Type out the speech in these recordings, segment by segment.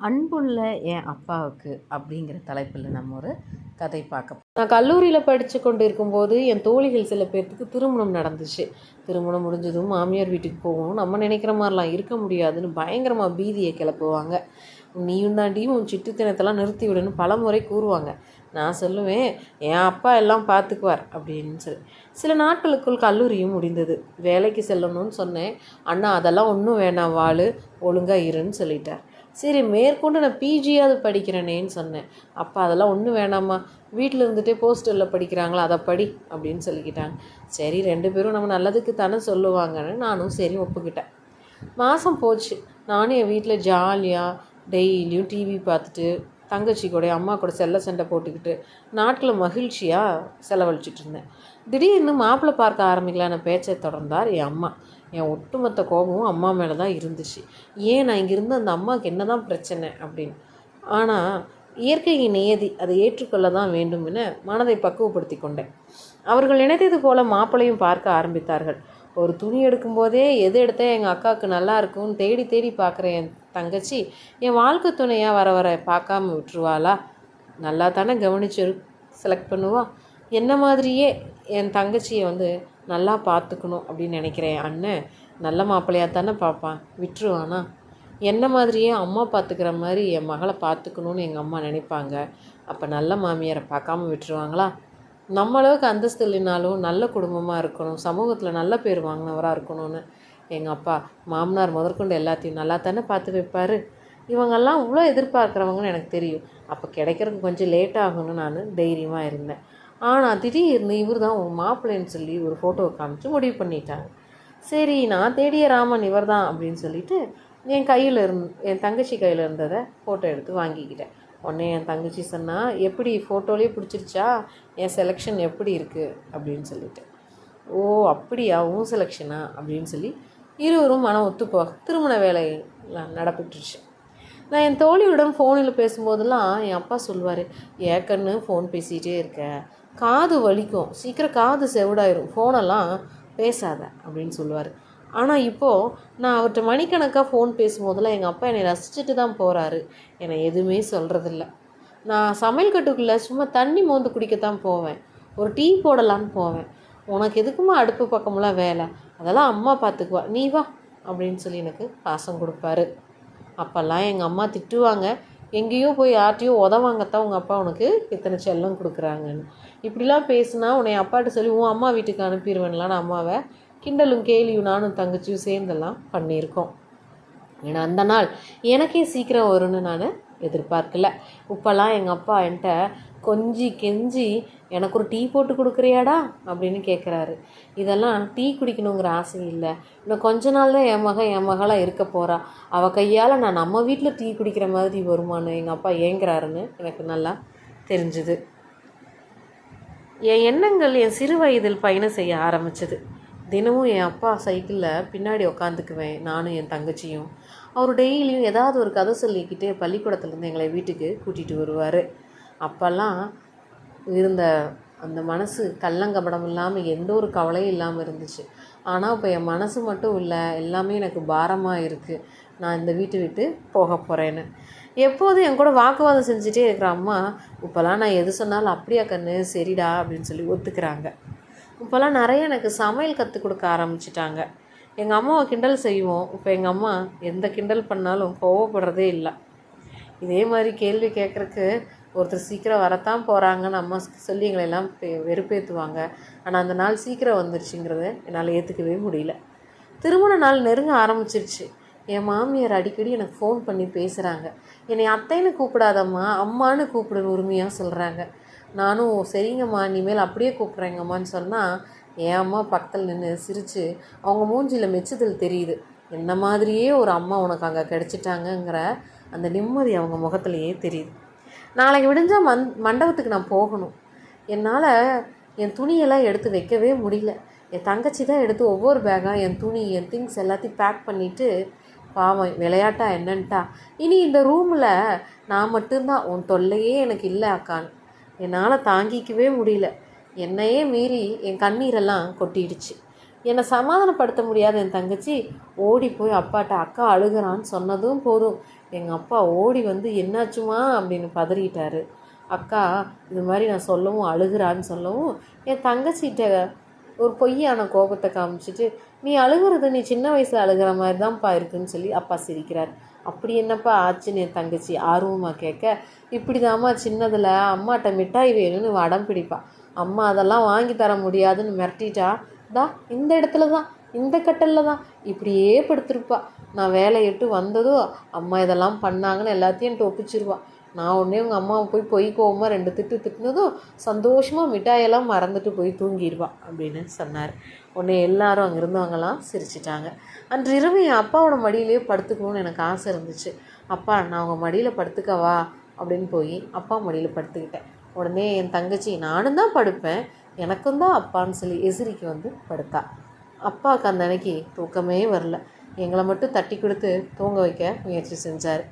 அன்புள்ள என் அப்பாவுக்கு அப்படிங்கிற தலைப்பில் நம்ம ஒரு கதை பார்க்க நான் கல்லூரியில் படித்து கொண்டு இருக்கும்போது என் தோழிகள் சில பேர்த்துக்கு திருமணம் நடந்துச்சு. திருமணம் முடிஞ்சதும் மாமியார் வீட்டுக்கு போகணும் நம்ம நினைக்கிற மாதிரிலாம் இருக்க முடியாதுன்னு பயங்கரமாக பீதியை கிளப்புவாங்க. நீயும் தாண்டி உன் சிட்டுத்தனத்தெல்லாம் நிறுத்தி விடுன்னு பலமுறை கூறுவாங்க. நான் சொல்லுவேன் என் அப்பா எல்லாம் பார்த்துக்குவார் அப்படின்னு சொல்லி. சில நாட்களுக்குள் கல்லூரியும் முடிந்தது. வேலைக்கு செல்லணும்னு சொன்னேன். அண்ணா அதெல்லாம் ஒன்றும் வேணாம் வாழு. ஒழுங்காக இருன்னு சொல்லிட்டார். சரி மேற்கொண்டு நான் பிஜியாவது படிக்கிறேனேன்னு சொன்னேன். அப்பா அதெல்லாம் ஒன்றும் வேணாம்மா. வீட்டில் இருந்துகிட்டே போஸ்டரில் படிக்கிறாங்களா அதை படி அப்படின்னு சொல்லிக்கிட்டாங்க. சரி ரெண்டு பேரும் நம்ம நல்லதுக்கு தானே சொல்லுவாங்கன்னு நானும் சரி ஒப்புக்கிட்டேன். மாதம் போச்சு. நானும் என் வீட்டில் ஜாலியாக டெய்லியும் டிவி பார்த்துட்டு தங்கச்சி கூட அம்மா கூட செல்ல சண்டை போட்டுக்கிட்டு நாட்களை மகிழ்ச்சியாக செலவழிச்சிட்டு இருந்தேன். திடீர்னு மாப்பிள்ளை பார்க்க ஆரம்பிக்கலான பேச்சை தொடர்ந்தார் என் அம்மா. என் ஒட்டுமொத்த கோபமும் அம்மா மேலே தான் இருந்துச்சு. ஏன் நான் இங்கிருந்து அந்த அம்மாவுக்கு என்ன தான் பிரச்சனை அப்படின்னு? ஆனால் இயற்கையின் நியதி அதை ஏற்றுக்கொள்ள தான் வேண்டும் என மனதை பக்குவப்படுத்தி கொண்டேன். அவர்கள் நினைத்தது போல மாப்பிளையும் பார்க்க ஆரம்பித்தார்கள். ஒரு துணி எடுக்கும்போதே எது எடுத்தால் எங்கள் அக்காவுக்கு நல்லா இருக்கும்னு தேடி தேடி பார்க்குற என் தங்கச்சி என் வாழ்க்கை துணையாக வர வர பார்க்காம விட்டுருவாளா? நல்லா தானே கவனிச்சு செலக்ட் பண்ணுவா? என்ன மாதிரியே என் தங்கச்சியை வந்து நல்லா பார்த்துக்கணும் அப்படின்னு நினைக்கிறேன். அண்ணன் நல்ல மாப்பிள்ளையாக தானே பார்ப்பான். விட்டுருவானா? என்ன மாதிரியே அம்மா பார்த்துக்கிற மாதிரி என் மகளை பார்த்துக்கணுன்னு எங்கள் அம்மா நினைப்பாங்க. அப்போ நல்ல மாமியாரை பார்க்காம விட்டுருவாங்களா? நம்மளவுக்கு அந்தஸ்து இல்லைனாலும் நல்ல குடும்பமாக இருக்கணும். சமூகத்தில் நல்ல பேர் வாங்கினவராக இருக்கணும்னு எங்கள் அப்பா மாமனார் முதற்கொண்டு எல்லாத்தையும் நல்லா தானே பார்த்து வைப்பார். இவங்கெல்லாம் இவ்வளோ எதிர்பார்க்குறவங்கன்னு எனக்கு தெரியும். அப்போ கிடைக்கிறதுக்கு கொஞ்சம் லேட் ஆகும்னு நான் தைரியமாக இருந்தேன். ஆனால் திடீர்னு இவர் தான் உன் மாப்பிள்ளைன்னு சொல்லி ஒரு ஃபோட்டோவை காமிச்சு முடிவு பண்ணிட்டாங்க. சரி நான் தேடிய ராமன் இவர் தான் அப்படின்னு சொல்லிட்டு என் கையில் இருந் என் தங்கச்சி கையில் இருந்ததை ஃபோட்டோ எடுத்து வாங்கிக்கிட்டேன். உடனே என் தங்கச்சி சொன்னா எப்படி ஃபோட்டோலேயே பிடிச்சிருச்சா? என் செலெக்ஷன் எப்படி இருக்குது அப்படின்னு சொல்லிட்டு. ஓ அப்படியா? உன் செலெக்ஷனா அப்படின்னு சொல்லி இருவரும் மனம் ஒத்துப்போக திருமண வேலை நடப்பிட்டுருச்சு நான் என் தோழியுடன் ஃபோனில் பேசும்போதெல்லாம் என் அப்பா சொல்லுவார் ஏக்கன்னு ஃபோன் பேசிகிட்டே இருக்கேன் காது வலிக்கும். சீக்கிரம் காது செவிடாயிரும். ஃபோனெல்லாம் பேசாத அப்படின்னு சொல்லுவார். ஆனால் இப்போது நான் அவர்கிட்ட மணிக்கணக்காக ஃபோன் பேசும்போதெல்லாம் எங்கள் அப்பா என்னை ரசிச்சுட்டு தான் போகிறாரு என்னை எதுவுமே சொல்கிறதில்ல நான் சமையல் கட்டுக்குள்ளே சும்மா தண்ணி மோந்து குடிக்கத்தான் போவேன். ஒரு டீ போடலான்னு போவேன். உனக்கு எதுக்குமா அடுப்பு பக்கமெல்லாம் வேலை? அதெல்லாம் அம்மா பார்த்துக்குவா நீ வா அப்படின்னு சொல்லி எனக்கு பாசம் கொடுப்பாரு. அப்போல்லாம் எங்கள் அம்மா திட்டுவாங்க. எங்கேயோ போய் யார்ட்டையோ உதவாங்கத்தான் உங்கள் அப்பா உனக்கு இத்தனை செல்லம் கொடுக்குறாங்கன்னு. இப்படிலாம் பேசுனா உன்னை அப்பாட்ட சொல்லி உன் அம்மா வீட்டுக்கு அனுப்பிடுவேன்லான்னு அம்மாவை. கிண்டலும் கேலியும் நானும் தங்கச்சியும் சேர்ந்தெல்லாம் பண்ணியிருக்கோம். ஏன்னா அந்த நாள் எனக்கே சீக்கிரம் வரும்னு நான் எதிர்பார்க்கல. இப்போல்லாம் எங்கள் அப்பா என்கிட்ட கொஞ்சி கெஞ்சி எனக்கு ஒரு டீ போட்டு கொடுக்குறியாடா? அப்படின்னு கேட்குறாரு இதெல்லாம் டீ குடிக்கணுங்கிற ஆசை இல்லை. இன்னும் கொஞ்ச நாள் தான் என் மகன் என் மகளாக இருக்க போகிறா அவள் கையால் நான் நம்ம வீட்டில் டீ குடிக்கிற மாதிரி வருமானு எங்கள் அப்பா ஏங்குறாருன்னு எனக்கு நல்லா தெரிஞ்சுது. என் எண்ணங்கள் என் சிறு வயதில் பயணம் செய்ய ஆரம்பிச்சது. தினமும் என் அப்பா சைக்கிளில் பின்னாடி உக்காந்துக்குவேன். நானும் என் தங்கச்சியும். அவர் டெய்லியும் ஏதாவது ஒரு கதை சொல்லிக்கிட்டு பள்ளிக்கூடத்துலேருந்து எங்களை வீட்டுக்கு கூட்டிகிட்டு வருவார். அப்போல்லாம் இருந்த அந்த மனசு கள்ளங்கபடம் இல்லாமல் எந்த ஒரு கவலையும் இல்லாமல் இருந்துச்சு. ஆனால் இப்போ என் மனசு மட்டும் இல்லை எல்லாமே எனக்கு பாரமாக இருக்குது நான் இந்த வீட்டை விட்டு போக போகிறேன்னு எப்போதும் என் கூட வாக்குவாதம் செஞ்சுட்டே இருக்கிற அம்மா இப்போல்லாம் நான் எது சொன்னாலும் அப்படியா கண்ணு? சரிடா அப்படின்னு சொல்லி ஒத்துக்கிறாங்க. இப்போல்லாம் நிறைய எனக்கு சமையல் கற்றுக் கொடுக்க ஆரம்பிச்சிட்டாங்க. எங்கள் அம்மாவை கிண்டல் செய்வோம். இப்போ எங்கள் அம்மா எந்த கிண்டல் பண்ணாலும் கோவப்படுறதே இல்லை. இதே மாதிரி கேள்வி கேட்குறக்கு ஒருத்தர் சீக்கிரம் வரத்தான் போகிறாங்கன்னு அம்மா சொல்லி எங்களை எல்லாம் பெ- வெறுப்பேற்றுவாங்க ஆனால் அந்த நாள் சீக்கிரம் வந்துருச்சுங்கிறத என்னால் ஏற்றுக்கவே முடியல. திருமண நாள் நெருங்க ஆரம்பிச்சிருச்சு. என் மாமியார் அடிக்கடி எனக்கு ஃபோன் பண்ணி பேசுகிறாங்க என்னை அத்தைன்னு கூப்பிடாதம்மா அம்மான்னு கூப்பிடுன்னு உரிமையாக சொல்கிறாங்க நானும் சரிங்கம்மா இனிமேல் அப்படியே கூப்பிட்றேங்கம்மான்னு சொன்னால் என் அம்மா பக்கத்தில் நின்று சிரித்து அவங்க மூஞ்சியில் மெச்சுதல் தெரியுது. என்ன மாதிரியே ஒரு அம்மா உனக்கு அங்கே கிடச்சிட்டாங்கங்கிற அந்த நிம்மதி அவங்க முகத்துலையே தெரியுது. நாளைக்கு விடிஞ்சால் மண் மண்டபத்துக்கு நான் போகணும். என்னால் என் துணியெல்லாம் எடுத்து வைக்கவே முடியல. என் தங்கச்சி தான் எடுத்து ஒவ்வொரு பேக்காக என் துணி என் திங்ஸ் எல்லாத்தையும் பேக் பண்ணிவிட்டு பாவம் விளையாட்டா என்னன்ட்டா? இனி இந்த ரூமில் நான் மட்டும்தான் உன் தொல்லையே எனக்கு இல்லை அக்கான்னு என்னால் தாங்கிக்கவே முடியல. என்னையே மீறி என் கண்ணீரெல்லாம் கொட்டிடுச்சு. என்னை சமாதானப்படுத்த முடியாத என் தங்கச்சி ஓடி போய் அப்பாட்ட அக்கா அழுகிறான்னு சொன்னதும் போதும். எங்கள் அப்பா ஓடி வந்து என்னாச்சுமா? அப்படின்னு பதறிட்டாரு. அக்கா இது மாதிரி நான் சொல்லவும் அழுகுறான்னு சொல்லவும் என் தங்கச்சிகிட்ட ஒரு பொய்யான கோபத்தை காமிச்சிட்டு நீ அழுகுறது நீ சின்ன வயசில் அழுகிற மாதிரி தான்ப்பா இருக்குன்னு சொல்லி அப்பா சிரிக்கிறார். அப்படி என்னப்பா ஆச்சுன்னு என் தங்கச்சி ஆர்வமாக கேட்க இப்படி தாம்மா சின்னதில் அம்மாட்ட மிட்டாய் வேணும்னு வடம் பிடிப்பா. அம்மா அதெல்லாம் வாங்கி தர முடியாதுன்னு மிரட்டிட்டா தா இந்த இடத்துல தான் இந்த கட்டலில் தான் இப்படியே படுத்திருப்பா. நான் வேலையிட்டு வந்ததும் அம்மா இதெல்லாம் பண்ணாங்கன்னு எல்லாத்தையும் என்கிட்ட நான் உடனே உங்கள் அம்மாவை போய் பொய் கோவமாக ரெண்டு திட்டு திட்டினதும் சந்தோஷமாக மிட்டாயெல்லாம் மறந்துட்டு போய் தூங்கிடுவான் அப்படின்னு சொன்னார். உடனே எல்லாரும் அங்கே இருந்தவங்கலாம் சிரிச்சிட்டாங்க. அன்று இரவு என் அப்பாவோட மடியிலேயே படுத்துக்கணும்னு எனக்கு ஆசை இருந்துச்சு. அப்பா நான் உங்கள் மடியில் படுத்துக்கவா அப்படின்னு போய் அப்பா மடியில் படுத்துக்கிட்டேன். உடனே என் தங்கச்சி நானும் தான் படுப்பேன். எனக்கும் தான் அப்பான்னு சொல்லி எசிரிக்கு வந்து படுத்தா. அப்பாவுக்கு அந்த அன்னைக்கு தூக்கமே வரல. எங்களை மட்டும் தட்டி கொடுத்து தூங்க வைக்க முயற்சி செஞ்சார்.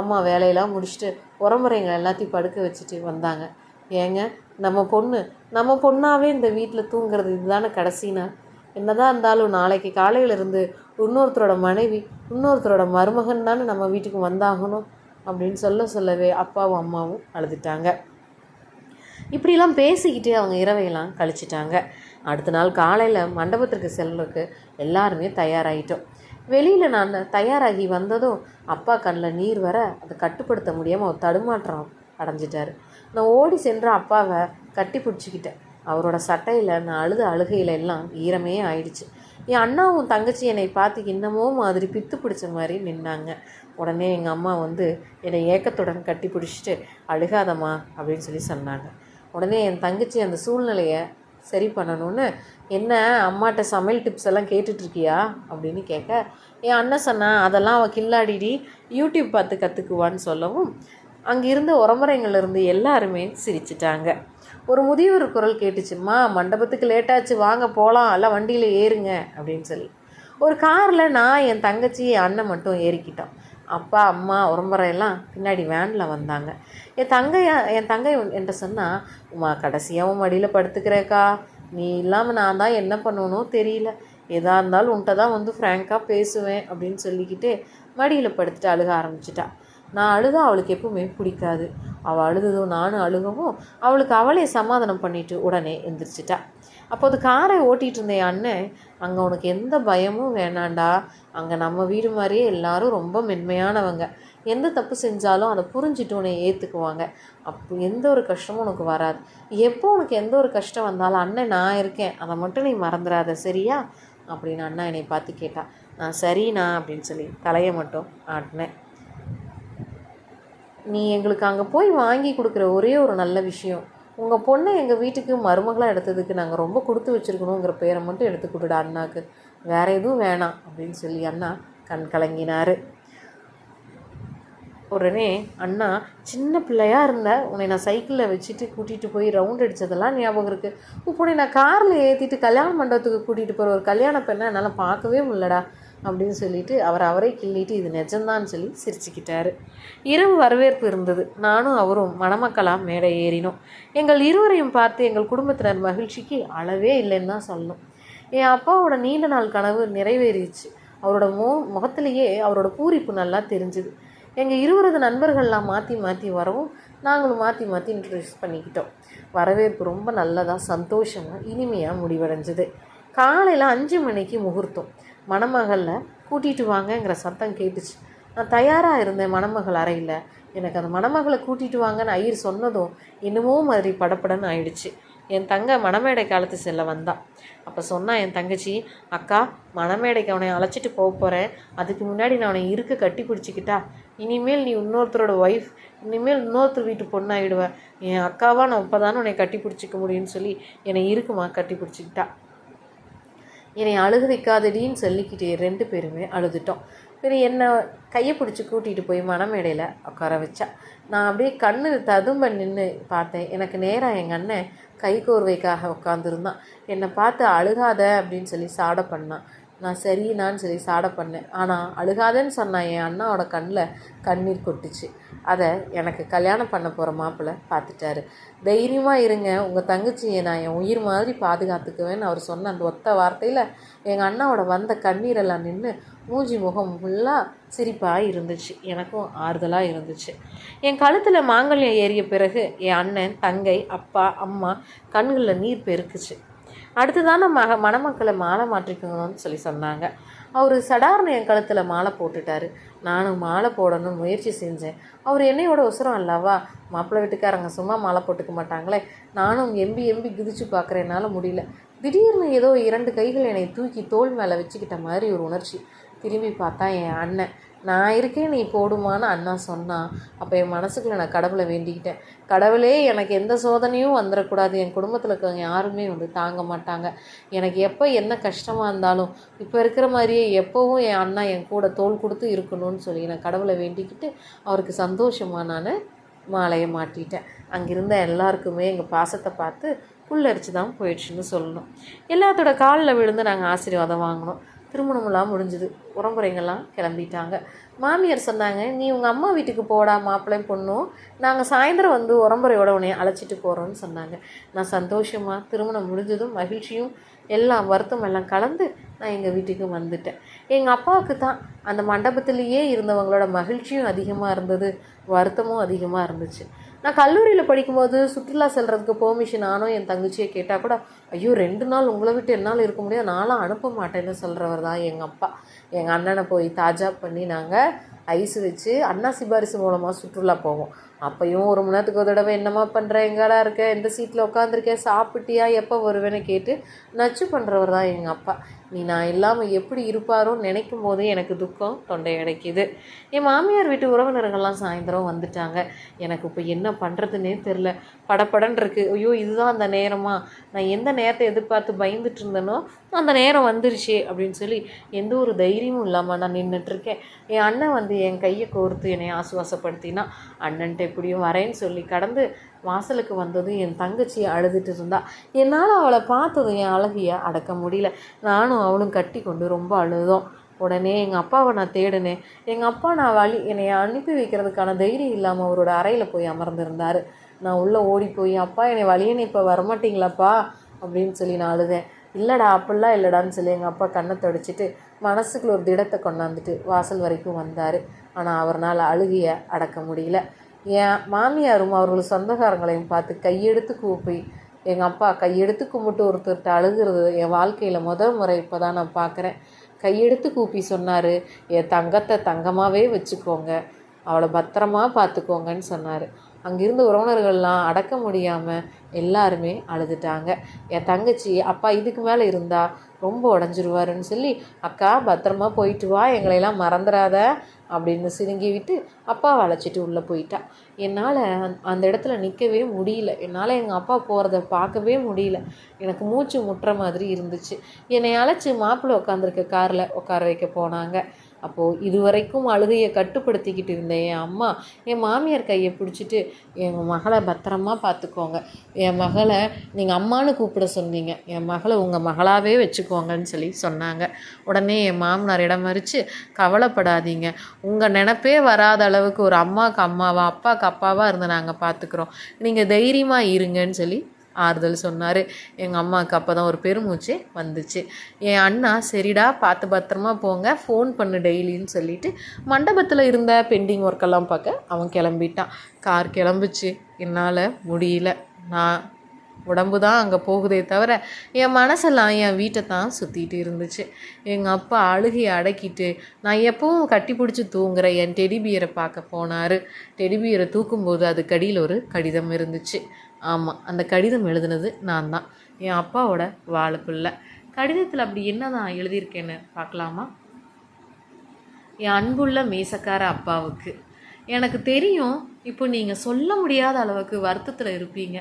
அம்மா வேலையெல்லாம் முடிச்சுட்டு உரமுறைங்க எல்லாத்தையும் படுக்க வச்சுட்டு வந்தாங்க. ஏங்க நம்ம பொண்ணு நம்ம பொண்ணாகவே இந்த வீட்டில் தூங்குறது இதுதானே கடைசினா? என்னதான் இருந்தாலும் நாளைக்கு காலையிலேருந்து இன்னொருத்தரோட மனைவி இன்னொருத்தரோட மருமகன் தானே நம்ம வீட்டுக்கு வந்தாகணும் அப்படின்னு சொல்ல சொல்லவே அப்பாவும் அம்மாவும் அழுதுட்டாங்க. இப்படிலாம் பேசிக்கிட்டு அவங்க இரவையெல்லாம் கழிச்சிட்டாங்க. அடுத்த நாள் காலையில் மண்டபத்திற்கு செல்றதுக்கு எல்லாருமே தயாராகிட்டோம் வெளியில் நான் தயாராகி வந்ததும் அப்பா கண்ணில் நீர் வர அதை கட்டுப்படுத்த முடியாமல் அவர் தடுமாற்றம் அடைஞ்சிட்டார். நான் ஓடி சென்ற அப்பாவை கட்டி பிடிச்சிக்கிட்டேன். அவரோட சட்டையில் நான் அழுத அழுகையில எல்லாம் ஈரமே ஆயிடுச்சு. என் அண்ணாவும் தங்கச்சி என்னை பார்த்து இன்னமோ மாதிரி பித்து பிடிச்ச மாதிரி நின்னாங்க. உடனே எங்கள் அம்மா வந்து என்னை ஏக்கத்துடன் கட்டி பிடிச்சிட்டு அழுகாதம்மா அப்படின்னு சொல்லி சொன்னாங்க. உடனே என் தங்கச்சி அந்த சூழ்நிலையை சரி பண்ணணும்னு என்ன அம்மாட்ட சமையல் டிப்ஸ் எல்லாம் கேட்டுட்ருக்கியா அப்படின்னு கேட்க என் அண்ணன் சொன்னா அதெல்லாம் அவள் கில்லாடிடி யூடியூப் பார்த்து கற்றுக்குவான்னு சொல்லவும் அங்கே இருந்த எல்லாருமே சிரிச்சிட்டாங்க. ஒரு முதியவர் குரல் கேட்டுச்சும்மா மண்டபத்துக்கு லேட்டாச்சு வாங்க போகலாம் எல்லாம் வண்டியில் ஏறுங்க அப்படின்னு சொல்லி. ஒரு காரில் நான் என் தங்கச்சி என் அண்ணன் மட்டும் ஏறிக்கிட்டோம். அப்பா அம்மா உறம்பறை எல்லாம் பின்னாடி வேனில் வந்தாங்க. என் தங்கையா என் தங்கை என்கிட்ட சொன்னால் உமா கடைசியாகவும் மடியில் படுத்துக்கிறேக்கா நீ இல்லாமல் நான் தான் என்ன பண்ணணும் தெரியல. எதாக இருந்தாலும் உன்கிட்ட தான் வந்து ஃப்ரேங்காக பேசுவேன் அப்படின்னு சொல்லிக்கிட்டு மடியில் படுத்துட்டு அழுக ஆரம்பிச்சிட்டா. நான் அழுத அவளுக்கு எப்பவுமே பிடிக்காது. அவள் அழுததும் நானும் அழுகவும் அவளுக்கு அவளே சமாதானம் பண்ணிட்டு உடனே எந்திரிச்சிட்டா. அப்போது காரை ஓட்டிகிட்டு இருந்தேன் அண்ணன் அங்கே உனக்கு எந்த பயமும் வேணாண்டா அங்கே நம்ம வீடு மாதிரியே எல்லாரும் ரொம்ப மென்மையானவங்க. எந்த தப்பு செஞ்சாலும் அதை புரிஞ்சுட்டு உன்னை ஏற்றுக்குவாங்க அப்போ எந்த ஒரு கஷ்டமும் உனக்கு வராது. எப்போ உனக்கு எந்த ஒரு கஷ்டம் வந்தாலும் அண்ணன் நான் இருக்கேன். அதை மட்டும் நீ மறந்துடாத சரியா? அப்படின்னு அண்ணா என்னை பார்த்து கேட்டா நான் சரிண்ணா அப்படின்னு சொல்லி தலையை மட்டும் ஆட்டினேன். நீ எங்களுக்கு அங்கே போய் வாங்கி கொடுக்குற ஒரே ஒரு நல்ல விஷயம் உங்கள் பொண்ணை எங்கள் வீட்டுக்கு மருமகளாக எடுத்ததுக்கு நாங்கள் ரொம்ப கொடுத்து வச்சுருக்கணுங்கிற பேரை மட்டும் எடுத்து கொடுடா அண்ணாக்கு. வேறு எதுவும் வேணாம் அப்படின்னு சொல்லி அண்ணா கண் கலங்கினார். உடனே அண்ணா சின்ன பிள்ளையாக இருந்த உன்னை நான் சைக்கிளில் வச்சுட்டு கூட்டிகிட்டு போய் ரவுண்ட் அடித்ததெல்லாம் ஞாபகம் இருக்குது இப்போ உன்னை நான் காரில் ஏற்றிட்டு கல்யாண மண்டபத்துக்கு கூட்டிகிட்டு போகிற ஒரு கல்யாண பெண்ணை என்னால் பார்க்கவே முடியலடா அப்படின்னு சொல்லிட்டு அவர் அவரே கிள்ளிட்டு இது நிஜம்தான்னு சொல்லி சிரிச்சுக்கிட்டாரு. இரவு வரவேற்பு இருந்தது. நானும் அவரும் மணமக்களாக மேடை ஏறினோம். எங்கள் இருவரையும் பார்த்து எங்கள் குடும்பத்தினர் மகிழ்ச்சிக்கு அளவே இல்லைன்னு தான் சொல்லணும். என் அப்பாவோட நீண்ட நாள் கனவு நிறைவேறிச்சு. அவரோட மோ முகத்திலேயே அவரோட பூரிப்பு நல்லா தெரிஞ்சுது. எங்கள் இருவரது நண்பர்கள்லாம் மாற்றி மாற்றி வரவும் நாங்களும் மாற்றி மாற்றி இன்ட்ரடியூஸ் பண்ணிக்கிட்டோம். வரவேற்பு ரொம்ப நல்லதாக சந்தோஷமாக இனிமையாக முடிவடைஞ்சது. காலையில் அஞ்சு மணிக்கு முகூர்த்தம். மணமகளில் கூட்டிகிட்டு வாங்கங்கிற சத்தம் கேட்டுச்சு. நான் தயாராக இருந்தேன் மணமகள் அறையில். எனக்கு அந்த மணமகளை கூட்டிகிட்டு வாங்கன்னு ஐயர் சொன்னதும் என்னமோ மாதிரி படப்படன்னு ஆயிடுச்சு. என் தங்க மணமேடை காலத்து செல்ல வந்தா. அப்போ சொன்னா என் தங்கச்சி அக்கா மணமேடைக்கு அவனை அழைச்சிட்டு போக போகிறேன் அதுக்கு முன்னாடி நான் அவனை இருக்க கட்டி பிடிச்சிக்கிட்டா. இனிமேல் நீ இன்னொருத்தரோட ஒய்ஃப் இனிமேல் இன்னொருத்தர் வீட்டு பொண்ணாயிடுவேன் என் அக்காவாக நான் இப்போ தானே உன்னை கட்டி பிடிச்சிக்க முடியும்னு சொல்லி என்னை இருக்குமா கட்டி பிடிச்சிக்கிட்டா. என்னை அழுக வைக்காதடின்னு சொல்லிக்கிட்டே ரெண்டு பேருமே அழுதுட்டோம். சரி என்னை கையை பிடிச்சி கூட்டிகிட்டு போய் மணமேடையில் உட்கார வச்சா. நான் அப்படியே கண்ணு ததும்ப நின்று பார்த்தேன். எனக்கு நேராக எங்கள் அண்ணன் கைகோர்வைக்காக உட்காந்துருந்தான் என்னை பார்த்து அழுகாத அப்படின்னு சொல்லி சாட பண்ணான். நான் சரினான்னு சொல்லி சாட பண்ணேன். ஆனால் அழுகாதேன்னு சொன்ன என் அண்ணாவோட கண்ணில் கண்ணீர் கொட்டுச்சு. அதை எனக்கு கல்யாணம் பண்ண போகிற மாப்பிள்ள பார்த்துட்டாரு தைரியமாக இருங்க. உங்கள் தங்கச்சியை நான் என் உயிர் மாதிரி பாதுகாத்துக்குவேன்னு அவர் சொன்ன அந்த ஒத்த வார்த்தையில் எங்கள் அண்ணாவோட வந்த கண்ணீரெல்லாம் நின்று மூஞ்சி முகம் ஃபுல்லாக சிரிப்பாக இருந்துச்சு. எனக்கும் ஆறுதலாக இருந்துச்சு. என் கழுத்தில் மாங்கல்யம் ஏறிய பிறகு என் அண்ணன் தங்கை அப்பா அம்மா கண்களில் நீர் பெருக்குச்சு. அடுத்ததான மக மணமக்களை மாலை மாற்றிக்கணும்னு சொல்லி சொன்னாங்க. அவர் சடார்னு என் கழுத்தில் மாலை போட்டுட்டாரு. நானும் மாலை போடணும்னு முயற்சி செஞ்சேன். அவர் என்னையோட உசரம் அல்லவா? மாப்பிள்ளை வீட்டுக்காரங்க சும்மா மாலை போட்டுக்க மாட்டாங்களே. நானும் எம்பி எம்பி குதிச்சு பார்க்குறேன் என்னால் முடியல. திடீர்னு ஏதோ இரண்டு கைகள் என்னை தூக்கி தோல் மேலே வச்சுக்கிட்ட மாதிரி ஒரு உணர்ச்சி. திரும்பி பார்த்தா என் அண்ணன் நான் இருக்கேன் நீ போடுமான்னு அண்ணா சொன்னான் அப்போ என் மனசுக்குள்ள நான் கடவுளை வேண்டிக்கிட்டேன். கடவுளே எனக்கு எந்த சோதனையும் வந்துடக்கூடாது என் குடும்பத்தில் இருக்கவங்க யாருமே வந்து தாங்க மாட்டாங்க. எனக்கு எப்போ என்ன கஷ்டமாக இருந்தாலும் இப்போ இருக்கிற மாதிரியே எப்போவும் என் அண்ணா என் கூட தோள் கொடுத்து இருக்கணும்னு சொல்லி நான் கடவுளை வேண்டிக்கிட்டு அவருக்கு சந்தோஷமாக நான் மாலையை மாட்டிட்டேன். அங்கிருந்த எல்லாருக்குமே எங்கள் பாசத்தை பார்த்து புல்லரிச்சு தான் போயிடுச்சுன்னு சொல்லணும். எல்லாத்தோட காலில் விழுந்து நாங்கள் ஆசீர்வாதம் வாங்கினோம். திருமணமெல்லாம் முடிஞ்சுது. உறம்புறைங்கெல்லாம் கிளம்பிட்டாங்க. மாமியார் சொன்னாங்க நீ உங்கள் அம்மா வீட்டுக்கு போடா மாப்பிள்ளையும் பொண்ணும். நாங்கள் சாயந்தரம் வந்து உறம்புறையோட உன்னை அழைச்சிட்டு போகிறோன்னு சொன்னாங்க. நான் சந்தோஷமாக திருமணம் முடிஞ்சதும் மகிழ்ச்சியும் எல்லாம் வருத்தம் எல்லாம் கலந்து நான் எங்கள் வீட்டுக்கு வந்துட்டேன். எங்கள் அப்பாவுக்கு தான் அந்த மண்டபத்திலேயே இருந்தவங்களோட மகிழ்ச்சியும் அதிகமாக இருந்தது வருத்தமும் அதிகமாக இருந்துச்சு. நான் கல்லூரியில் படிக்கும்போது சுற்றுலா செல்கிறதுக்கு பெர்மிஷன் ஆனோ என் தங்கச்சியை கேட்டால் கூட ஐயோ ரெண்டு நாள் உங்களை விட்டு என்னால் இருக்க முடியாது நானும் அனுப்ப மாட்டேன்னு சொல்கிறவர் தான் எங்கள் அப்பா. எங்கள் அண்ணனை போய் தாஜா பண்ணி நாங்கள் ஐஸ் வச்சு அண்ணா சிபாரிசு மூலமாக சுற்றுலா போவோம். அப்பையும் ஒரு மணி நேரத்துக்கு ஒரு தடவை என்னம்மா பண்ணுற எங்கடா இருக்க? எந்த சீட்டில் உட்காந்துருக்கேன் சாப்பிட்டியா? எப்போ வருவேன்னு கேட்டு நச்சு பண்ணுறவர் தான் எங்கள் அப்பா. நீ நான் இல்லாமல் எப்படி இருப்பாரோன்னு நினைக்கும் போதே எனக்கு துக்கம் தொண்டை அடைக்குது. என் மாமியார் வீட்டு உறவினர்கள்லாம் சாயந்தரம் வந்துட்டாங்க. எனக்கு இப்போ என்ன பண்ணுறதுனே தெரில படபடன்னு இருக்குது ஐயோ இதுதான் அந்த நேரமா? நான் எந்த நேரத்தை எதிர்பார்த்து பயந்துட்டு இருந்தேனோ அந்த நேரம் வந்துருச்சு அப்படின்னு சொல்லி எந்த ஒரு தைரியமும் இல்லாமல் நான் நின்றுட்டுருக்கேன் என் அண்ணன் வந்து என் கையை கோர்த்து என்னை ஆசுவாசப்படுத்தினா அண்ணன்ட்ட எப்படியும் வரேன்னு சொல்லி கடந்து வாசலுக்கு வந்ததும் என் தங்கச்சி அழுதுட்டு இருந்தா. என்னால் அவளை பார்த்ததும் என் அழகிய அடக்க முடியல. நானும் அவளும் கட்டி கொண்டு ரொம்ப அழுதோம். உடனே எங்கள் அப்பாவை நான் தேடினேன். எங்கள் அப்பா நான் வழி என்னை அனுப்பி வைக்கிறதுக்கான தைரியம் இல்லாமல் அவரோட அறையில் போய் அமர்ந்திருந்தார். நான் உள்ளே ஓடி போய் அப்பா என்னை வழியன்னு இப்போ வரமாட்டிங்களாப்பா? அப்படின்னு சொல்லி நான் அழுதேன். இல்லைடா அப்படிலாம் இல்லைடான்னு சொல்லி எங்கள் அப்பா கண்ணை தொடச்சிட்டு மனசுக்குள்ள ஒரு திடத்தை கொண்டாந்துட்டு வாசல் வரைக்கும் வந்தார். ஆனால் அவர்னால் அழுகிய அடக்க முடியல. என் மாமியாரும் அவர்கள் சொந்தக்காரங்களையும் பார்த்து கையெடுத்து கூப்பி எங்கள் அப்பா கையெடுத்து கும்பிட்டு ஒருத்தர்கிட்ட அழுகிறது என் வாழ்க்கையில் முதல் முறை இப்போ தான் நான் பார்க்குறேன் கையெடுத்து கூப்பி சொன்னார் என் தங்கத்தை தங்கமாகவே வச்சுக்கோங்க அவளை பத்திரமா பார்த்துக்கோங்கன்னு சொன்னார். அங்கிருந்த உறவினர்கள்லாம் அடக்க முடியாமல் எல்லாருமே அழுதுட்டாங்க. என் தங்கச்சி அப்பா இதுக்கு மேலே இருந்தால் ரொம்ப உடஞ்சிருவாருன்னு சொல்லி அக்கா பத்திரமா போயிட்டு வா எங்களையெல்லாம் மறந்துடாத அப்படின்னு சினுங்கி விட்டு அப்பாவை அழைச்சிட்டு உள்ளே போயிட்டா. என்னால் அந்த இடத்துல நிற்கவே முடியல. என்னால் எங்கள் அப்பா போகிறத பார்க்கவே முடியல. எனக்கு மூச்சு முட்டுற மாதிரி இருந்துச்சு. என்னை அழைச்சி மாப்பிள்ளை உட்காந்துருக்க காரில் உட்கார வைக்க போனாங்க. அப்போது இதுவரைக்கும் அழுகையை கட்டுப்படுத்திக்கிட்டு இருந்த என் அம்மா என் மாமியார் கையை பிடிச்சிட்டு எங்கள் மகளை பத்திரமா பார்த்துக்கோங்க. என் மகளை நீங்கள் அம்மான்னு கூப்பிட சொன்னீங்க. என் மகளை உங்கள் மகளாகவே வச்சுக்கோங்கன்னு சொல்லி சொன்னாங்க. உடனே என் மாமனார் இடம் மறித்து கவலைப்படாதீங்க. உங்கள் நினப்பே வராத அளவுக்கு ஒரு அம்மாவுக்கு அம்மாவா அப்பாவுக்கு அப்பாவாக இருந்து நாங்கள் பார்த்துக்குறோம் நீங்கள் தைரியமாக இருங்கன்னு சொல்லி ஆறுதல் சொன்னார். எங்கள் அம்மாவுக்கு அப்போ தான் ஒரு பெருமூச்சு வந்துச்சு. என் அண்ணா சரிடா பார்த்து பத்திரமா போங்க ஃபோன் பண்ணு டெய்லின்னு சொல்லிட்டு மண்டபத்தில் இருந்த பெண்டிங் ஒர்க்கெல்லாம் பார்க்க அவன் கிளம்பிட்டான். கார் கிளம்புச்சு. என்னால் முடியல. நான் உடம்பு தான் அங்கே போகுதே தவிர என் மனசெல்லாம் என் வீட்டை தான் சுற்றிட்டு இருந்துச்சு. எங்கள் அப்பா அழுகையை அடக்கிட்டு நான் எப்பவும் கட்டி பிடிச்சி தூங்குற என் டெடிபியரை பார்க்க போனார். டெடிபியரை தூக்கும்போது அதுக்கு அடியில் ஒரு கடிதம் இருந்துச்சு. ஆமாம் அந்த கடிதம் எழுதுனது நான் தான் என் அப்பாவோட வாழைப்பிள்ளை கடிதத்தில் அப்படி என்ன நான் எழுதியிருக்கேன்னு பார்க்கலாமா? என் அன்புள்ள மீசக்கார அப்பாவுக்கு. எனக்கு தெரியும் இப்போ நீங்கள் சொல்ல முடியாத அளவுக்கு வருத்தத்தில் இருப்பீங்க.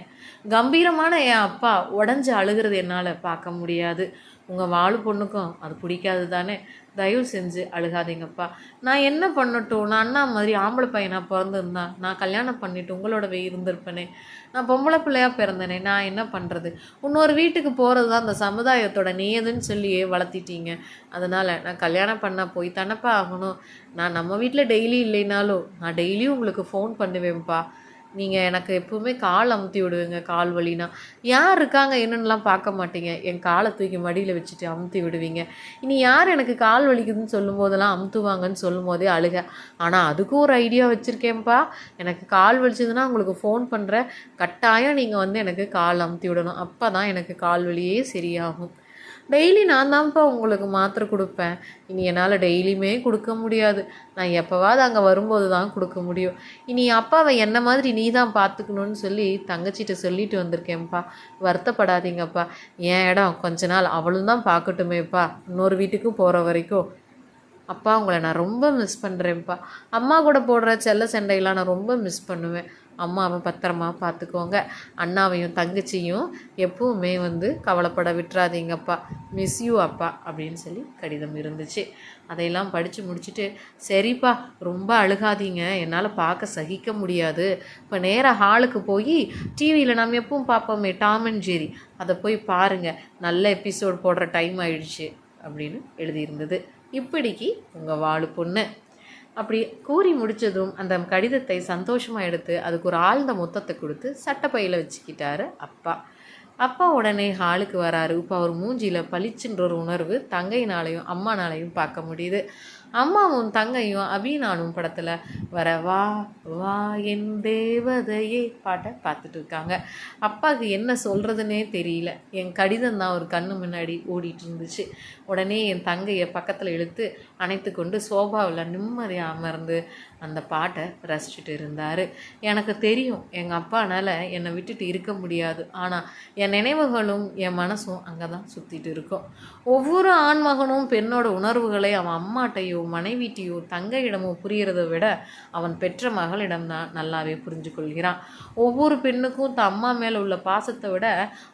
கம்பீரமான என் அப்பா உடஞ்சி அழுகிறது என்னால் பார்க்க முடியாது. உங்கள் வாழு பொண்ணுக்கும் அது பிடிக்காது தானே தயவு செஞ்சு அழுகாதீங்கப்பா. நான் என்ன பண்ணட்டும்? நான் அண்ணா மாதிரி ஆம்பளை பையனாக பிறந்திருந்தா நான் கல்யாணம் பண்ணிட்டு உங்களோடவே இருந்திருப்பேனே. நான் பொம்பளை பிள்ளையா பிறந்தனே நான் என்ன பண்ணுறது இன்னொரு வீட்டுக்கு போகிறது தான் அந்த சமுதாயத்தோட நீயதுன்னு சொல்லியே வளர்த்திட்டீங்க. அதனால் நான் கல்யாணம் பண்ணால் போய் தானப்பா ஆகணும். நான் நம்ம வீட்டில் டெய்லி இல்லைனாலும் நான் டெய்லியும் உங்களுக்கு ஃபோன் பண்ணுவேன்ப்பா. நீங்கள் எனக்கு எப்பவுமே கால் அமுத்தி விடுவீங்க கால் வலினா. யார் இருக்காங்க என்னென்னலாம் பார்க்க மாட்டீங்க? என் காலை தூக்கி மடியில் வச்சுட்டு அமுத்தி விடுவீங்க. இனி யார் எனக்கு கால் வலிக்குதுன்னு சொல்லும் போதெல்லாம் அமுத்துவாங்கன்னு சொல்லும் போதே அழுக. ஆனால் அதுக்கும் ஒரு ஐடியா வச்சுருக்கேன்ப்பா. எனக்கு கால் வலிச்சதுன்னா உங்களுக்கு ஃபோன் பண்ணுறேன் கட்டாயம் நீங்கள் வந்து எனக்கு கால் அமுத்தி விடணும். அப்போ தான் எனக்கு கால் வலியே சரியாகும். டெய்லி நான் தான்ப்பா உங்களுக்கு மாத்திரை கொடுப்பேன். இனி என்னால் டெய்லியுமே கொடுக்க முடியாது. நான் எப்போவாவது அங்கே வரும்போது தான் கொடுக்க முடியும். இனி அப்பாவை என்ன மாதிரி நீ தான் பார்த்துக்கணுன்னு சொல்லி தங்கச்சிட்ட சொல்லிட்டு வந்திருக்கேன்ப்பா. வருத்தப்படாதீங்கப்பா. என் இடம்? கொஞ்ச நாள் அவளும் தான் பார்க்கட்டுமேப்பா இன்னொரு வீட்டுக்கு போகிற வரைக்கும். அப்பா உங்களை நான் ரொம்ப மிஸ் பண்ணுறேன்ப்பா அம்மா கூட போடுற செல்ல சண்டையெல்லாம் நான் ரொம்ப மிஸ் பண்ணுவேன். அம்மாவை பத்திரமா பார்த்துக்கோங்க. அண்ணாவையும் தங்கச்சியும் எப்பவுமே வந்து கவலைப்பட விட்டுறாதீங்கப்பா. மிஸ் யூ அப்பா அப்படின்னு சொல்லி கடிதம் இருந்துச்சு. அதையெல்லாம் படித்து முடிச்சுட்டு சரிப்பா ரொம்ப அழுகாதீங்க. என்னால் பார்க்க சகிக்க முடியாது. இப்போ நேராக ஹாலுக்கு போய் டிவியில் நம்ம எப்பவும் பார்ப்போமே டாம் அண்ட் ஜெரி அதை போய் பாருங்கள் நல்ல எபிசோட் போடுற டைம் ஆயிடுச்சு அப்படின்னு எழுதியிருந்தது. இப்படிக்கு உங்கள் வாழு பொண்ணு. அப்படி கூறி முடிச்சதும் அந்த கடிதத்தை சந்தோஷமாக எடுத்து அதுக்கு ஒரு ஆழ்ந்த மொத்தத்தை கொடுத்து சட்டப்பையில் வச்சுக்கிட்டாரு அப்பா. அப்பா உடனே ஹாலுக்கு வராரு. இப்போ அவர் மூஞ்சியில் பளிச்சுன்ற ஒரு உணர்வு தங்கையினாலையும் அம்மானாலையும் பார்க்க முடியுது. அம்மாவும் தங்கையும் அபிநானும் படத்தில் வர வா வா என் தேவதையே பாட்டை பார்த்துட்டு இருக்காங்க. அப்பாவுக்கு என்ன சொல்கிறதுனே தெரியல. என் கடிதம் தான் ஒரு கண்ணு முன்னாடி ஓடிட்டு இருந்துச்சு. உடனே என் தங்கையை பக்கத்தில் இழுத்து அணைத்து கொண்டு சோபாவில் நிம்மதியாக அமர்ந்து அந்த பாட்டை ரசிச்சுட்டு இருந்தார். எனக்கு தெரியும் எங்கள் அப்பானால் என்னை விட்டுட்டு இருக்க முடியாது. ஆனால் என் நினைவுகளும் என் மனசும் அங்கே தான் சுற்றிட்டு இருக்கும். ஒவ்வொரு ஆண்மகனும் பெண்ணோட உணர்வுகளை அவன் அம்மாட்டையோ மனைவிட்டையோ தங்கையிடமோ புரிகிறதை விட அவன் பெற்ற மகளிடம்தான் நல்லாவே புரிஞ்சு கொள்கிறான் ஒவ்வொரு பெண்ணுக்கும் தன் அம்மா மேலே உள்ள பாசத்தை விட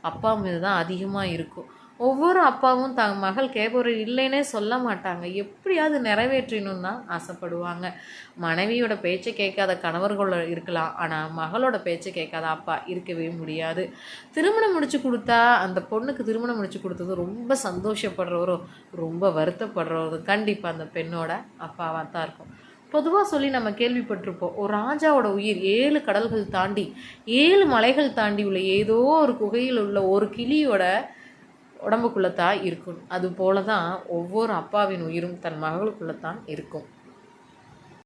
அப்பா மீது தான் அதிகமாக இருக்கும். ஒவ்வொரு அப்பாவும் தன் மகள் கேட்பவர் இல்லைன்னே சொல்ல மாட்டாங்க. எப்படியாவது நிறைவேற்றணும் தான் ஆசைப்படுவாங்க. மனைவியோட பேச்சை கேட்காத கணவர்கள் இருக்கலாம். ஆனால் மகளோட பேச்சை கேட்காத அப்பா இருக்கவே முடியாது. திருமணம் முடிச்சு கொடுத்தா அந்த பொண்ணுக்கு திருமணம் முடிச்சு கொடுத்தது ரொம்ப சந்தோஷப்படுறவரும் ரொம்ப வருத்தப்படுறவரும் கண்டிப்பாக அந்த பெண்ணோட அப்பாவாக தான் இருக்கும். பொதுவாக சொல்லி நம்ம கேள்விப்பட்டிருப்போம் ஒரு ராஜாவோட உயிர் ஏழு கடல்கள் தாண்டி ஏழு மலைகள் தாண்டி உள்ள ஏதோ ஒரு குகையில் உள்ள ஒரு கிளியோட உடம்புக்குள்ளே தான் இருக்கும் அது போல தான் ஒவ்வொரு அப்பாவின் உயிரும் தன் மகளுக்குள்ளே தான் இருக்கும்.